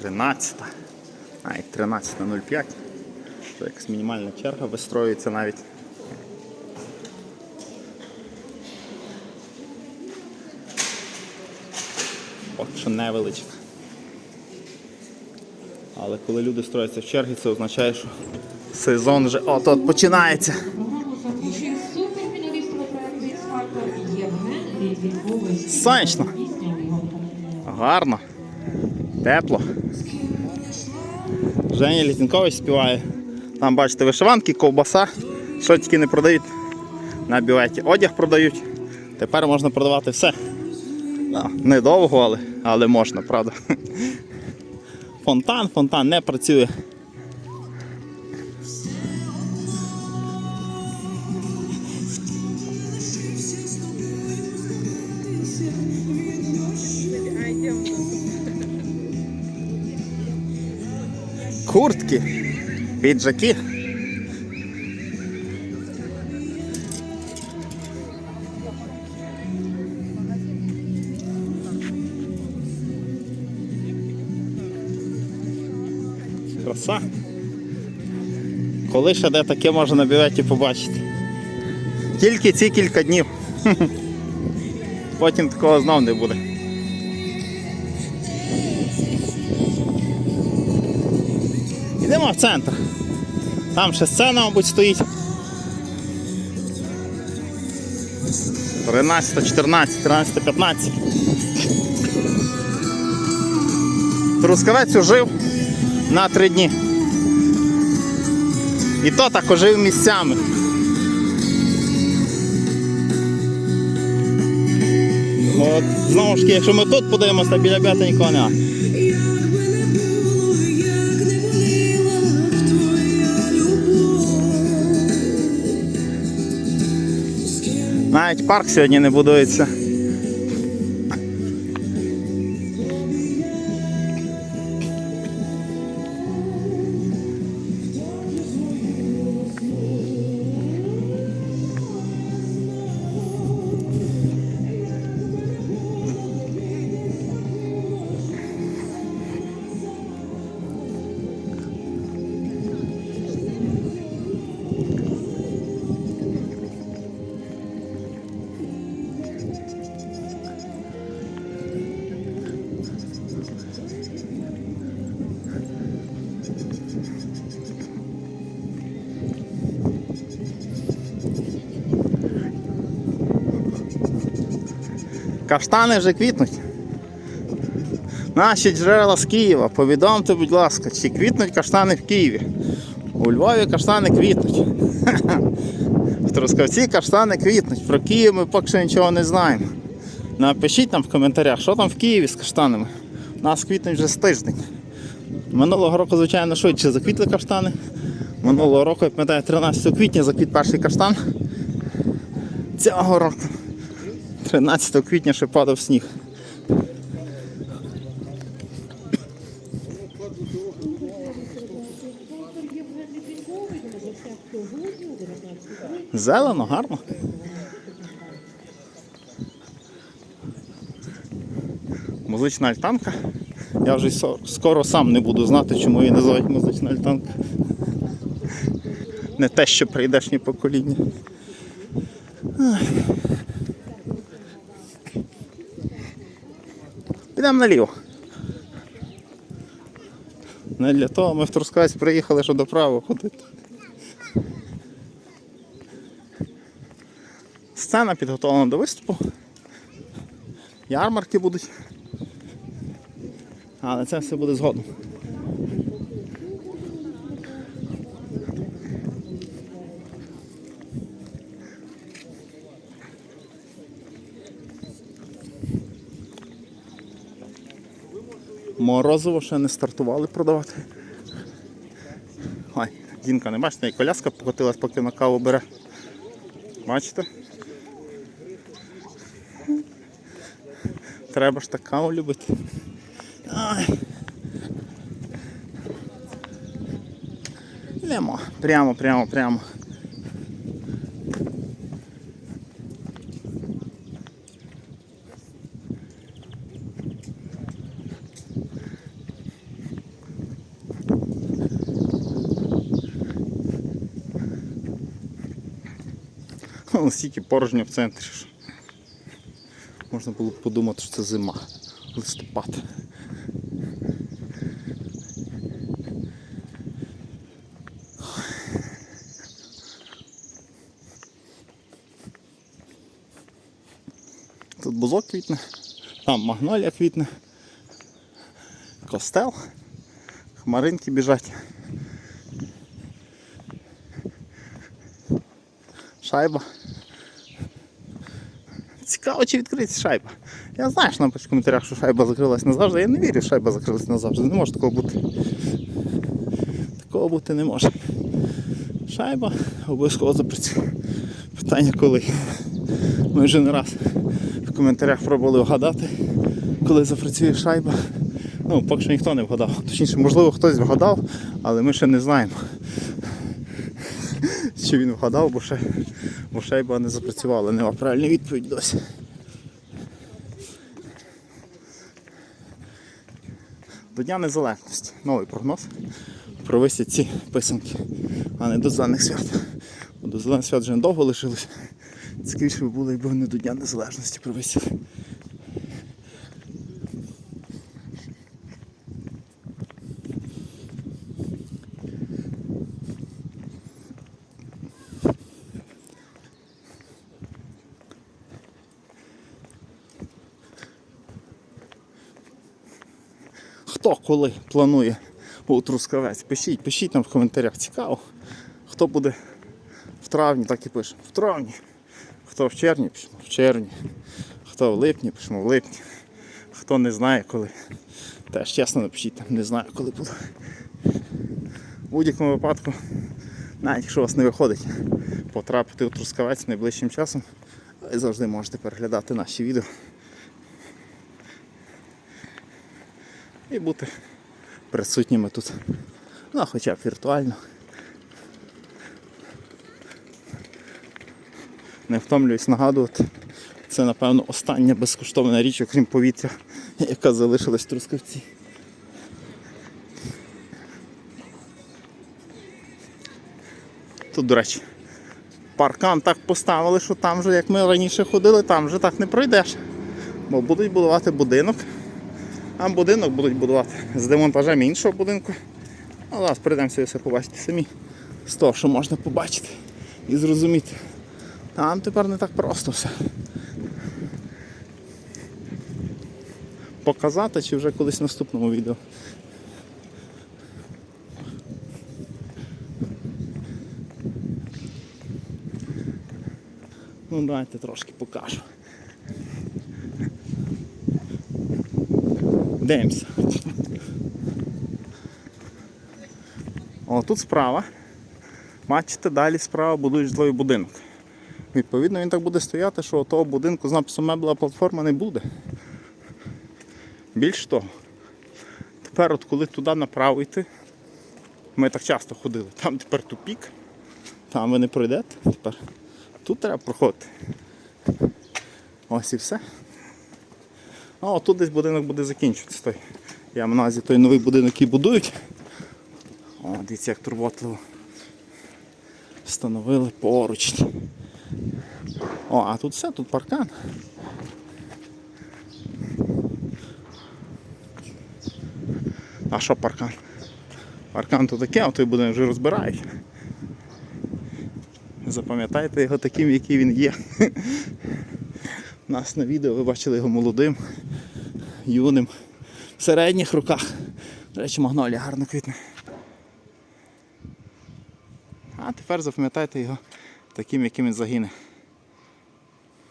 13. Навіть 13.05. Це якась мінімальна черга вистроюється навіть. Поки що невеличка. Але коли люди строяться в черги, це означає, що сезон вже от-от починається. Сонячно. Гарно. Тепло. Женя Літінкович співає. Там бачите вишиванки, ковбаса. Що тільки не продають на бюветі. Одяг продають. Тепер можна продавати все. Недовго, але, але можна, правда. Фонтан, фонтан не працює. Куртки, піджаки. Краса. Коли ще де таке можна на бюветі побачити? Тільки ці кілька днів. Потім такого знов не буде. Центр. Там ще сцена, мабуть, стоїть. 13, 14, 13, 15. Трускавець ожив на три дні. І то так ожив місцями. От, знову ж таки, якщо ми тут подивимося, біля бята нікого. Навіть парк сьогодні не будується. Каштани вже квітнуть. Наші джерела з Києва, повідомте, будь ласка, чи квітнуть каштани в Києві. У Львові каштани квітнуть. В Трускавці каштани квітнуть. Про Київ ми поки що нічого не знаємо. Напишіть нам в коментарях, що там в Києві з каштанами. У нас квітнуть вже з тиждень. Минулого року, звичайно, швидше заквітли каштани. Минулого року, я пам'ятаю, 13 квітня заквіт перший каштан. Цього року. 13 квітня ще падав сніг. Зелено, гарно. Музична альтанка. Я вже скоро сам не буду знати, чому її називають музична альтанка. Не те, що прийдешнє покоління. Підемо наліво. Не для того ми в Трускавець приїхали, щоб доправо ходити. Сцена підготовлена до виступу. Ярмарки будуть. Але це все буде згодом. Морозиво ще не стартували продавати. Ой, Дінка, не бачите, і коляска покотилась, поки на каву бере. Бачите? Треба ж так каву любити. Ай. Йдемо. Прямо, прямо, прямо. Настільки порожньо в центрі. що Можна було б подумати, що це зима, листопад. Тут бузок квітне, там магнолія квітне, костел, хмаринки біжать. Шайба. Цікаво, чи відкриється шайба. Я знаю, що нам в коментарях, що шайба закрилась назавжди. Я не вірю, що шайба закрилась назавжди. Не може такого бути. Такого бути не може. Шайба обов'язково запрацює. Питання коли. Ми вже не раз в коментарях пробували вгадати, коли запрацює шайба. Ну, поки що ніхто не вгадав. Точніше, можливо, хтось вгадав, але ми ще не знаємо. Чи він вгадав, бо ще бо шайба не запрацювала. Нема правильної відповіді досі. До Дня Незалежності. Новий прогноз. Провисять ці писанки, а не до зелених свят. Бо до зелених свят вже недовго лишилось. Цікавіше би було, якби вони до Дня Незалежності провисіли. Хто коли планує у Трускавець? Пишіть, пишіть нам в коментарях. Цікаво. Хто буде в травні, так і пишемо. В травні. Хто в червні, пишемо в червні. Хто в липні, пишемо в липні. Хто не знає коли. Теж чесно напишіть, не знаю коли буде. У будь-якому випадку, навіть якщо у вас не виходить потрапити у Трускавець найближчим часом, ви завжди можете переглядати наші відео. І бути присутніми тут. Ну, хоча б віртуально. Не втомлююсь нагадувати. Це, напевно, остання безкоштовна річ, окрім повітря, яка залишилась в Трускавці. Тут, до речі, паркан так поставили, що там же, як ми раніше ходили, там вже так не пройдеш. Бо будуть будувати будинок. А будинок будуть будувати з демонтажем іншого будинку. А зараз прийдемося і все побачити самі. З того, що можна побачити і зрозуміти. Там тепер не так просто все. Показати чи вже колись в наступному відео. Ну давайте трошки покажу. Дивимося. О, тут справа. Бачите, далі справа будують житловий будинок. Відповідно, він так буде стояти, що того будинку з написом меблева платформа не буде. Більш того, тепер от коли туди направо йти, ми так часто ходили, там тепер тупік, там ви не пройдете, тепер тут треба проходити. Ось і все. А отут десь будинок буде закінчуватися. Той. Я на той новий будинок, який будують. О, дивіться, як турботливо. Встановили поручні. О, а тут все, тут паркан. А що паркан? Паркан то таке, а той будинок вже розбирають. Запам'ятайте його таким, який він є. Нас на відео ви бачили його молодим, юним, в середніх руках. До речі, магнолія гарно квітне. А тепер запам'ятайте його таким, яким він загине.